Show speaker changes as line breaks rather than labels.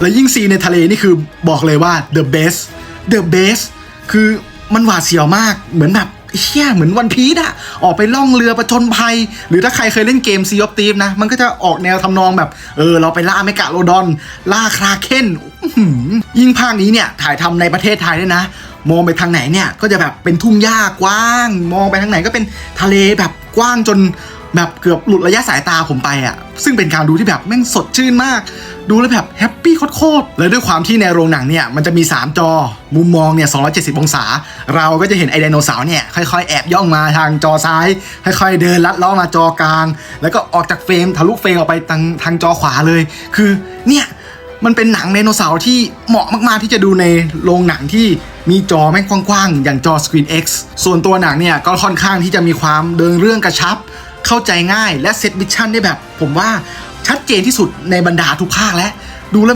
และยิ่งซีในทะเลนี่คือบอกเลยว่า the best the best คือมันหวาดเสียวมากเหมือนแบบเชี่ยเหมือนวันพีดอะออกไปล่องเรือประจนภัย หรือถ้าใครเคยเล่นเกมซีออฟตีมนะ มันก็จะออกแนวทำนองแบบ เออ เราไปล่าเมกะโลดอน ล่าคราเคนยิ่งภาคนี้เนี่ย ถ่ายทำในประเทศไทยด้วยนะ มองไปทางไหนเนี่ยก็จะแบบเป็นทุ่งหญ้ากว้าง มองไปทางไหนก็เป็นทะเลแบบกว้างจนแบบเกือบหลุดระยะสายตาผมไปอะ ซึ่งเป็นการดูที่แบบแม่งสดชื่นมาก ดูแล้วแบบแฮปปี้โคตรๆและด้วยความที่ในโรงหนังเนี่ย มันจะมี 3 จอ มุมมองเนี่ย 270 องศา เราก็จะเห็นไอไดโนเสาร์เนี่ย ค่อยๆ แอบย่องมาทางจอซ้าย ค่อยๆ เดินลัดล้อมาจอกลาง แล้วก็ออกจากเฟรมทะลุเฟรมออกไปทางทางจอขวาเลย คือเนี่ยมันเป็นหนังไดโนเสาร์ที่เหมาะมากๆที่จะดูในโรงหนังที่ มีจอแม่งกว้างๆ อย่างจอ Screen X ส่วนตัวหนังเนี่ยก็ค่อนข้างที่จะมีความเดินเรื่องกระชับ เข้าใจง่ายและเซตมิชชั่นได้แบบ ผมว่าชัดเจนที่สุดในบรรดาทุกภาคแล้วดูแล้ว